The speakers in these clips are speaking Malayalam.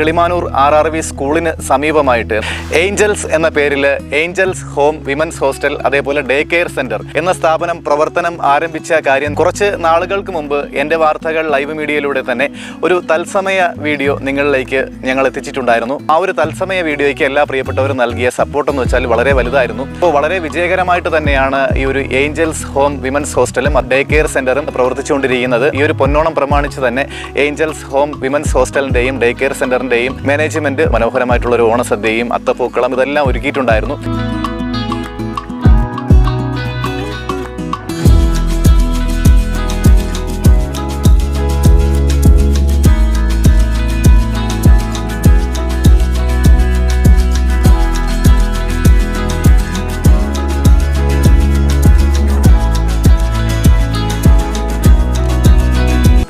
കിളിമാനൂർ ആർ ആർ വി സ്കൂളിന് സമീപമായിട്ട് ഏഞ്ചൽസ് എന്ന പേരിൽ ഏഞ്ചൽസ് ഹോം വിമൻസ് ഹോസ്റ്റൽ അതേപോലെ ഡേ കെയർ സെന്റർ എന്ന സ്ഥാപനം പ്രവർത്തനം ആരംഭിച്ച കാര്യം കുറച്ച് നാളുകൾക്ക് മുമ്പ് എന്റെ വാർത്തകൾ ലൈവ് മീഡിയയിലൂടെ തന്നെ ഒരു തത്സമയ വീഡിയോ നിങ്ങളിലേക്ക് ഞങ്ങൾ എത്തിച്ചിട്ടുണ്ടായിരുന്നു. ആ ഒരു തത്സമയ വീഡിയോയ്ക്ക് എല്ലാ പ്രിയപ്പെട്ടവരും നൽകിയ സപ്പോർട്ട് എന്ന് വെച്ചാൽ വളരെ വലുതായിരുന്നു. അപ്പോൾ വളരെ വിജയകരമായിട്ട് തന്നെയാണ് ഈ ഒരു ഏഞ്ചൽസ് ഹോം വിമൻസ് ഹോസ്റ്റലും ഡേ കെയർ സെന്ററും പ്രവർത്തിച്ചുകൊണ്ടിരിക്കുന്നത്. ഈ ഒരു പൊന്നോണം പ്രമാണിച്ച് തന്നെ ഏഞ്ചൽസ് ഹോം വിമൻസ് ഹോസ്റ്റലിന്റെയും ഡേ കെയർ സെന്ററിന്റെയും മാനേജ്മെന്റ് മനോഹരമായിട്ടുള്ള ഒരു ഓണസദ്യയും അത്തപ്പൂക്കളം ഇതെല്ലാം ഒരുക്കിയിട്ടുണ്ടായിരുന്നു.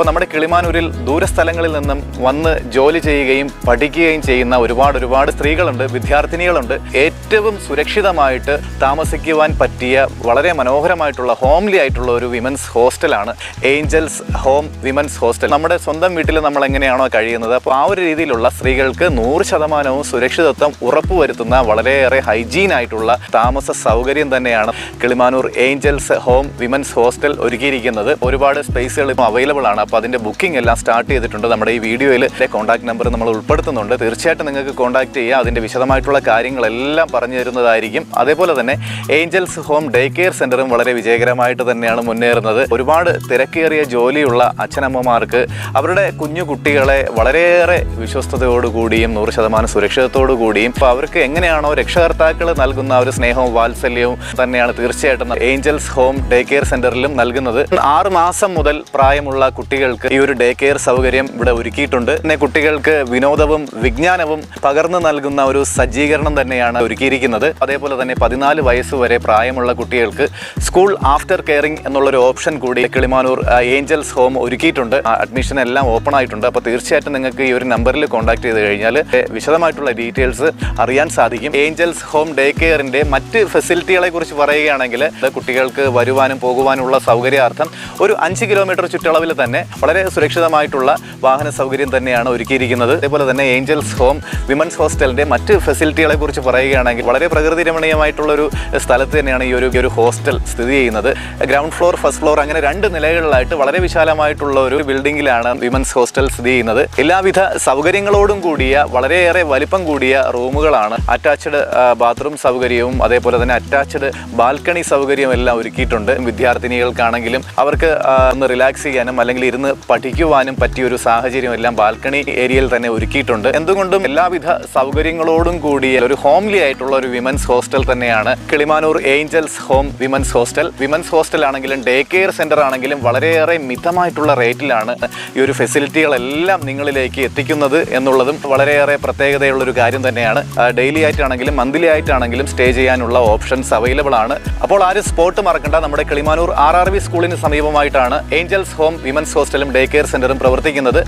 ഇപ്പോൾ നമ്മുടെ കിളിമാനൂരിൽ ദൂരസ്ഥലങ്ങളിൽ നിന്നും വന്ന് ജോലി ചെയ്യുകയും പഠിക്കുകയും ചെയ്യുന്ന ഒരുപാട് ഒരുപാട് സ്ത്രീകളുണ്ട് വിദ്യാർത്ഥിനികളുണ്ട്. ഏറ്റവും സുരക്ഷിതമായിട്ട് താമസിക്കുവാൻ പറ്റിയ വളരെ മനോഹരമായിട്ടുള്ള ഹോംലി ആയിട്ടുള്ള ഒരു വിമൻസ് ഹോസ്റ്റലാണ് ഏഞ്ചൽസ് ഹോം വിമൻസ് ഹോസ്റ്റൽ നമ്മുടെ സ്വന്തം വീട്ടിൽ നമ്മൾ എങ്ങനെയാണോ കഴിയുന്നത് അപ്പോൾ ആ ഒരു രീതിയിലുള്ള സ്ത്രീകൾക്ക് നൂറ് ശതമാനവും സുരക്ഷിതത്വം ഉറപ്പുവരുത്തുന്ന വളരെയേറെ ഹൈജീൻ ആയിട്ടുള്ള താമസ സൗകര്യം തന്നെയാണ് Kilimanoor Angels Home women's hostel ഒരുക്കിയിരിക്കുന്നത്. ഒരുപാട് സ്പേസുകൾ ഇപ്പോൾ അവൈലബിൾ ആണ്. അപ്പോൾ അതിന്റെ ബുക്കിംഗ് എല്ലാം സ്റ്റാർട്ട് ചെയ്തിട്ടുണ്ട്. നമ്മുടെ ഈ വീഡിയോയിൽ കോൺടാക്ട് നമ്പർ നമ്മൾ ഉൾപ്പെടുത്തുന്നുണ്ട്. തീർച്ചയായിട്ടും നിങ്ങൾക്ക് കോൺടാക്ട് ചെയ്യുക അതിന്റെ വിശദമായിട്ടുള്ള കാര്യങ്ങളെല്ലാം പറഞ്ഞു തരുന്നതായിരിക്കും. അതേപോലെ തന്നെ ഏഞ്ചൽസ് ഹോം ഡേ കെയർ സെന്ററും വളരെ വിജയകരമായിട്ട് തന്നെയാണ് മുന്നേറുന്നത്. ഒരുപാട് തിരക്കേറിയ ജോലിയുള്ള അച്ഛനമ്മമാർക്ക് അവരുടെ കുഞ്ഞു കുട്ടികളെ വളരെയേറെ വിശ്വസ്തയോടുകൂടിയും നൂറ് ശതമാനം സുരക്ഷിതത്തോടു കൂടിയും അവർക്ക് എങ്ങനെയാണോ രക്ഷകർത്താക്കൾ നൽകുന്ന ഒരു സ്നേഹവും വാത്സല്യവും തന്നെയാണ് തീർച്ചയായിട്ടും ഏഞ്ചൽസ് ഹോം ഡേ കെയർ സെന്ററിലും നൽകുന്നത്. ആറ് മാസം മുതൽ പ്രായമുള്ള കുട്ടികൾക്ക് ഈ ഒരു ഡേ കെയർ സൗകര്യം ഇവിടെ ഒരുക്കിയിട്ടുണ്ട്. പിന്നെ കുട്ടികൾക്ക് വിനോദവും വിജ്ഞാനവും പകർന്നു നൽകുന്ന ഒരു സജ്ജീകരണം തന്നെയാണ് ഒരുക്കിയിരിക്കുന്നത്. അതേപോലെ തന്നെ പതിനാല് വയസ്സ് വരെ പ്രായമുള്ള കുട്ടികൾക്ക് സ്കൂൾ ആഫ്റ്റർ കെയറിംഗ് എന്നുള്ളൊരു ഓപ്ഷൻ കൂടി കിളിമാനൂർ ഏഞ്ചൽസ് ഹോം ഒരുക്കിയിട്ടുണ്ട്. അഡ്മിഷൻ എല്ലാം ഓപ്പൺ ആയിട്ടുണ്ട്. അപ്പോൾ തീർച്ചയായിട്ടും നിങ്ങൾക്ക് ഈ ഒരു നമ്പറിൽ കോൺടാക്ട് ചെയ്ത് കഴിഞ്ഞാൽ വിശദമായിട്ടുള്ള ഡീറ്റെയിൽസ് അറിയാൻ സാധിക്കും. ഏഞ്ചൽസ് ഹോം ഡേ കെയറിന്റെ മറ്റ് ഫെസിലിറ്റികളെ കുറിച്ച് പറയുകയാണെങ്കിൽ കുട്ടികൾക്ക് വരുവാനും പോകുവാനുള്ള സൗകര്യാർത്ഥം ഒരു അഞ്ച് കിലോമീറ്റർ ചുറ്റളവിൽ തന്നെ വളരെ സുരക്ഷിതമായിട്ടുള്ള വാഹന സൗകര്യം തന്നെയാണ് ഒരുക്കിയിരിക്കുന്നത്. അതേപോലെ തന്നെ ഏഞ്ചൽസ് ഹോം വിമൻസ് ഹോസ്റ്റലിന്റെ മറ്റ് ഫെസിലിറ്റികളെ കുറിച്ച് പറയുകയാണെങ്കിൽ വളരെ പ്രകൃതി രമണീയമായിട്ടുള്ള ഒരു സ്ഥലത്ത് തന്നെയാണ് ഈ ഒരു ഒരു ഹോസ്റ്റൽ സ്ഥിതി ചെയ്യുന്നത്. ഗ്രൗണ്ട് ഫ്ലോർ ഫസ്റ്റ് ഫ്ലോർ അങ്ങനെ രണ്ട് നിലകളിലായിട്ട് വളരെ വിശാലമായിട്ടുള്ള ഒരു ബിൽഡിങ്ങിലാണ് വിമൻസ് ഹോസ്റ്റൽ സ്ഥിതി ചെയ്യുന്നത്. എല്ലാവിധ സൗകര്യങ്ങളോടും കൂടിയ വളരെയേറെ വലിപ്പം കൂടിയ റൂമുകളാണ് അറ്റാച്ച്ഡ് ബാത്റൂം സൗകര്യവും അതേപോലെ തന്നെ അറ്റാച്ച്ഡ് ബാൽക്കണി സൗകര്യവും എല്ലാം ഒരുക്കിയിട്ടുണ്ട്. വിദ്യാർത്ഥിനികൾക്കാണെങ്കിലും അവർക്ക് ഒന്ന് റിലാക്സ് ചെയ്യാനും അല്ലെങ്കിൽ ഇരുന്ന് പഠിക്കുവാനും പറ്റിയ ഒരു സാഹചര്യം എല്ലാം ബാൽക്കണി ഏരിയയിൽ തന്നെ ഒരുക്കിയിട്ടുണ്ട്. എന്തുകൊണ്ടും എല്ലാവിധ സൗകര്യങ്ങളോടും കൂടിയ ഒരു ഹോംലി ആയിട്ടുള്ള ഒരു വിമൻസ് ഹോസ്റ്റൽ തന്നെയാണ് Kilimanoor Angels Home women's hostel. Women's hostel ആണെങ്കിലും ഡേ കെയർ സെന്റർ ആണെങ്കിലും വളരെയേറെ മിതമായിട്ടുള്ള റേറ്റിലാണ് ഈ ഒരു ഫെസിലിറ്റികളെല്ലാം നിങ്ങളിലേക്ക് എത്തിക്കുന്നത് എന്നുള്ളതും വളരെയേറെ പ്രത്യേകതയുള്ള ഒരു കാര്യം തന്നെയാണ്. ഡെയിലി ആയിട്ടാണെങ്കിലും മന്ത്ലി ആയിട്ടാണെങ്കിലും സ്റ്റേ ചെയ്യാനുള്ള ഓപ്ഷൻസ് അവൈലബിൾ ആണ്. അപ്പോൾ ആരും സ്പോട്ട് മറക്കണ്ട. നമ്മുടെ കിളിമാനൂർ ആർ ആർ വി സ്കൂളിന് സമീപമായിട്ടാണ് ഏഞ്ചൽസ് ഹോം വിമൻസ് ഹോസ്റ്റലും ഡേ കെയർ സെന്ററും പ്രവർത്തിക്കുന്നത്.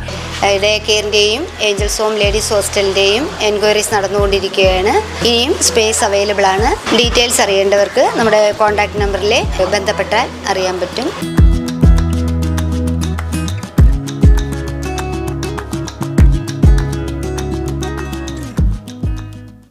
ഡേ കെയറിന്റെയും ഏഞ്ചൽസ് ഹോം ലേഡീസ് ഹോസ്റ്റലിന്റെയും എൻക്വയറീസ് നടന്നുകൊണ്ടിരിക്കുകയാണ്. ഇനിയും സ്പേസ് അവൈലബിൾ ആണ് ഡീറ്റെയിൽസ് അറിയേണ്ടവർക്ക് നമ്മുടെ കോൺടാക്ട് നമ്പറിലെ ബന്ധപ്പെട്ടാൽ അറിയാൻ പറ്റും.